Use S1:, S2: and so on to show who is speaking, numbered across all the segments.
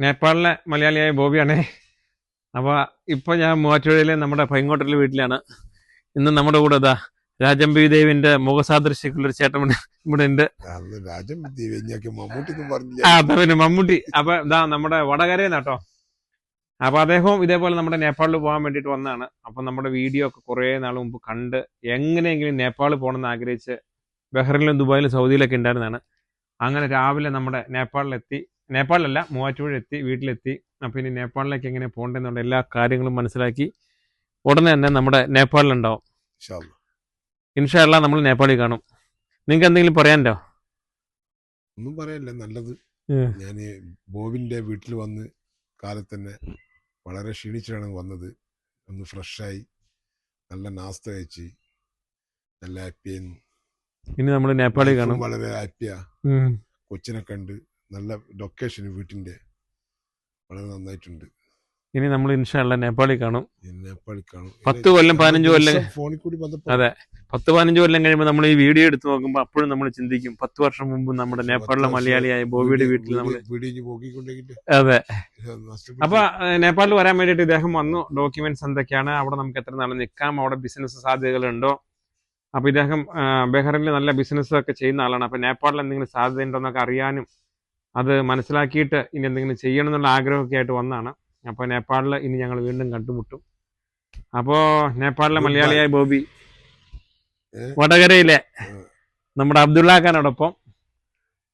S1: നേപ്പാളിലെ മലയാളിയായ ബോബിയാണേ. അപ്പോൾ ഇപ്പോൾ ഞാൻ മൂവാറ്റുപുഴയിലെ നമ്മുടെ പൈങ്ങോട്ടിലെ വീട്ടിലാണ്. ഇന്ന് നമ്മുടെ കൂടെ ഇതാ രാജംബി ദേവിന്റെ മുഖസാദൃശ്യക്കുള്ളൊരു ചേട്ടൻ ഇവിടെ- ഉണ്ട്. അതാ പിന്നെ മമ്മൂട്ടി. അപ്പൊ ഇതാ നമ്മുടെ വടകരയിൽ കേട്ടോ അപ്പൊ അദ്ദേഹവും ഇതേപോലെ നമ്മുടെ നേപ്പാളിൽ പോകാൻ വേണ്ടിയിട്ട് വന്നതാണ് അപ്പൊ നമ്മുടെ വീഡിയോ ഒക്കെ കുറെ നാൾ മുമ്പ് കണ്ട് എങ്ങനെയെങ്കിലും നേപ്പാളിൽ പോകണമെന്ന് ആഗ്രഹിച്ച് ബഹ്റിനിലും ദുബായിലും സൗദിയിലൊക്കെ ഉണ്ടായിരുന്നതാണ്. അങ്ങനെ രാവിലെ നമ്മുടെ നേപ്പാളിലെത്തി. നേപ്പാളിലല്ല മൂവാറ്റുപുഴ എത്തി വീട്ടിലെത്തി. അപ്പോൾ ഇനി നേപ്പാളിലേക്ക് എങ്ങനെ പോകേണ്ടതെന്നുള്ള എല്ലാ കാര്യങ്ങളും മനസ്സിലാക്കി ഉടനെ തന്നെ നമ്മുടെ നേപ്പാളിലുണ്ടാവും. ഇൻഷാല്ല നമ്മൾ നേപ്പാളിൽ കാണും. നിങ്ങൾക്ക് എന്തെങ്കിലും പറയാനുണ്ടോ?
S2: ഒന്നും പറയാനില്ല നല്ലത്. ഞാൻ ബോബിന്റെ വീട്ടിൽ വന്ന് കാലത്ത് തന്നെ വളരെ ക്ഷീണിച്ചാണ് വന്നത്. ഒന്ന് ഫ്രഷായി നല്ല നാസ്ത കഴിച്ച് നല്ല ഹാപ്പിയായിരുന്നു.
S1: ഇനി നമ്മൾ നേപ്പാളിൽ കാണും.
S2: വളരെ ഹാപ്പിയാ. കൊച്ചിനെ കണ്ട് നല്ല ലൊക്കേഷൻ വീട്ടിന്റെ വളരെ നന്നായിട്ടുണ്ട്.
S1: ഇനി നമ്മൾ ഇൻഷാല്ല നേപ്പാളിൽ കാണും.
S2: നേപ്പാളിൽ കാണും.
S1: പത്ത് കൊല്ലം, പതിനഞ്ച് കൊല്ലം.
S2: ഫോണിൽ കൂടി
S1: അതെ. പത്ത് പതിനഞ്ച് കൊല്ലം കഴിയുമ്പോൾ നമ്മൾ ഈ വീഡിയോ എടുത്ത് നോക്കുമ്പോൾ അപ്പോഴും നമ്മൾ ചിന്തിക്കും പത്ത് വർഷം മുമ്പ് നമ്മുടെ നേപ്പാളിലെ മലയാളിയായ ബോബിയുടെ വീട്ടിൽ നമ്മൾ അതെ. അപ്പൊ നേപ്പാളിൽ വരാൻ വേണ്ടിയിട്ട് ഇദ്ദേഹം വന്നു. ഡോക്യുമെന്റ്സ് എന്തൊക്കെയാണ്? അവിടെ നമുക്ക് എത്ര നാൾ നിൽക്കാം? അവിടെ ബിസിനസ് സാധ്യതകളുണ്ടോ? അപ്പൊ ഇദ്ദേഹം ബെഹറിൽ നല്ല ബിസിനസ് ഒക്കെ ചെയ്യുന്ന ആളാണ്. അപ്പൊ നേപ്പാളിൽ എന്തെങ്കിലും സാധ്യത ഉണ്ടോ എന്നൊക്കെ അറിയാനും അത് മനസ്സിലാക്കിയിട്ട് ഇനി എന്തെങ്കിലും ചെയ്യണം എന്നുള്ള ആഗ്രഹമൊക്കെ ആയിട്ട് വന്നതാണ് അപ്പോൾ നേപ്പാളിൽ ഇനി ഞങ്ങൾ വീണ്ടും കണ്ടുമുട്ടും. അപ്പോൾ നേപ്പാളിലെ മലയാളിയായ ബോബി വടകരയിലെ. നമ്മുടെ അബ്ദുള്ള ഖാനോടൊപ്പം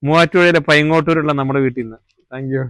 S1: മൂവാറ്റുപുഴയിലെ പൈങ്ങോട്ടൂരുള്ള നമ്മുടെ വീട്ടിൽ നിന്ന്. Thank you.